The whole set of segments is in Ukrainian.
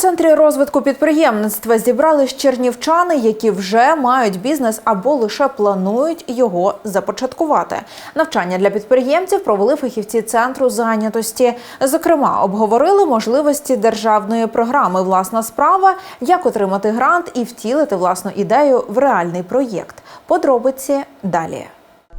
центрі розвитку підприємництва зібрались чернівчани, які вже мають бізнес або лише планують його започаткувати. Навчання для підприємців провели фахівці центру зайнятості. Зокрема, обговорили можливості державної програми Власна справа, як отримати грант і втілити власну ідею в реальний проєкт. Подробиці далі.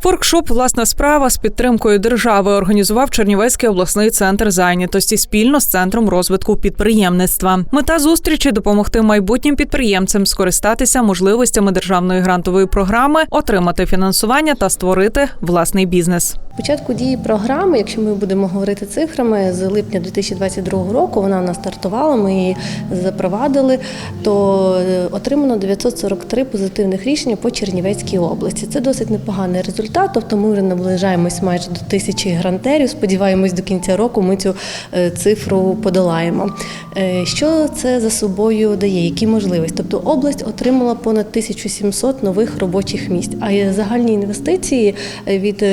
Воркшоп Власна справа з підтримкою держави організував Чернівецький обласний центр зайнятості спільно з центром розвитку підприємництва. Мета зустрічі допомогти майбутнім підприємцям скористатися можливостями державної грантової програми, отримати фінансування та створити власний бізнес. Початку дії програми, якщо ми будемо говорити цифрами, з липня 2022 року вона в нас стартувала, ми її запровадили, то е, отримано 943 позитивних рішення по Чернівецькій області. Це досить непоганий результат, тобто ми вже наближаємось майже до тисячі грантерів. Сподіваємось, до кінця року ми цю е, цифру подолаємо. Е, Що це за собою дає? Які можливості? Тобто область отримала понад 1700 нових робочих місць, а загальні інвестиції від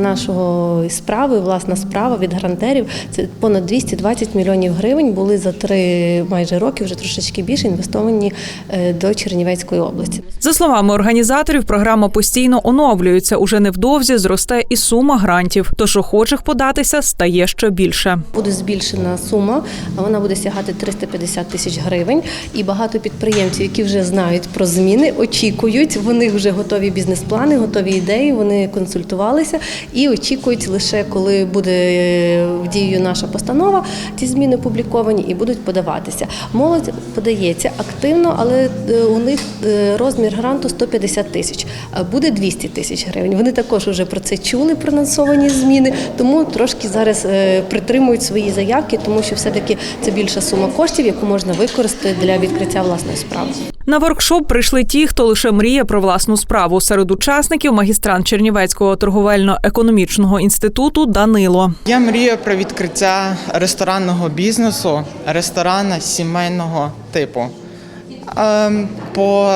нашого справи, власна справа від грантерів. Це понад 220 мільйонів гривень були за три майже роки, вже трошечки більше інвестовані е, до Чернівецької області. За словами організаторів, програма постійно оновлюється. Уже невдовзі зросте і сума грантів. Тож охочих податися стає ще більше. Буде збільшена сума, а вона буде сягати 350 тисяч гривень. І багато підприємців, які вже знають про зміни, очікують. Вони вже готові бізнес-плани, готові ідеї. Вони консультувалися і очікують лише коли буде е, в дію наша постанова. Ці зміни опубліковані і будуть подаватися. Молодь подається активно, але е, у них е, розмір гранту 150 тисяч. А Буде 200 тисяч гривень. Вони також вже про це чули, про анонсовані зміни, тому трошки зараз притримують свої заявки, тому що все-таки це більша сума коштів, яку можна використати для відкриття власної справи. На воркшоп прийшли ті, хто лише мріє про власну справу. Серед учасників магістрант Чернівецького торговельно-економічного інституту Данило. Я мрію про відкриття ресторанного бізнесу, ресторана сімейного типу. Ем, По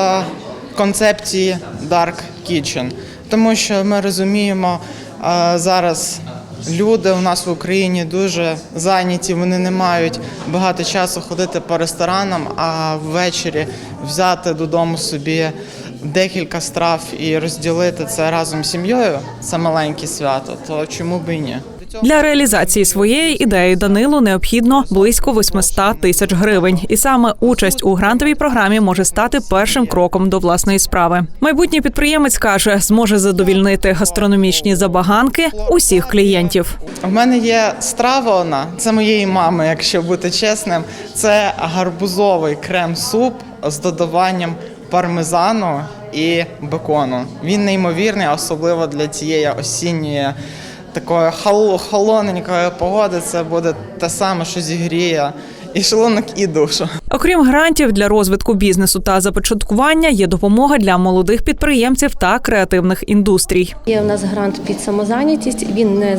концепції Dark Kitchen. Тому що ми розуміємо, е, зараз люди у нас в Україні дуже зайняті, вони не мають багато часу ходити по ресторанам, а ввечері взяти додому собі декілька страв і розділити це разом з сім'єю. Це маленьке свято, то чому б і ні? Для реалізації своєї ідеї Данилу необхідно близько 800 тисяч гривень, і саме участь у грантовій програмі може стати першим кроком до власної справи. Майбутній підприємець каже, зможе задовільнити гастрономічні забаганки усіх клієнтів. У мене є страва одна, це моєї мами, якщо бути чесним. Це гарбузовий крем-суп з додаванням пармезану і бекону. Він неймовірний, особливо для цієї осінньої такої холоненької погоди. Це буде те саме, що зігріє і шлунок, і душу. Окрім грантів для розвитку бізнесу та започаткування, є допомога для молодих підприємців та креативних індустрій. Є у нас грант під самозайнятість. Він не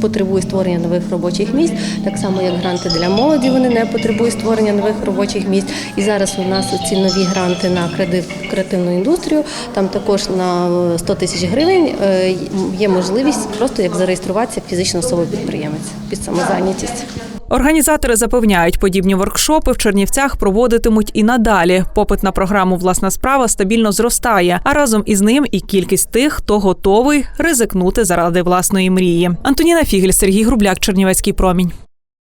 потребує створення нових робочих місць, так само як гранти для молоді. Вони не потребують створення нових робочих місць. І зараз у нас ці нові гранти на креатив- креативну індустрію. Там також на 100 тисяч гривень е, є можливість просто як зареєструватися фізично особа підприємець під самозайнятість. Організатори запевняють, подібні воркшопи в Чернівцях проводитимуть і надалі. Попит на програму Власна справа стабільно зростає, а разом із ним і кількість тих, хто готовий ризикнути заради власної мрії. Антоніна Фігель, Сергій Грубляк, Чернівецький промінь.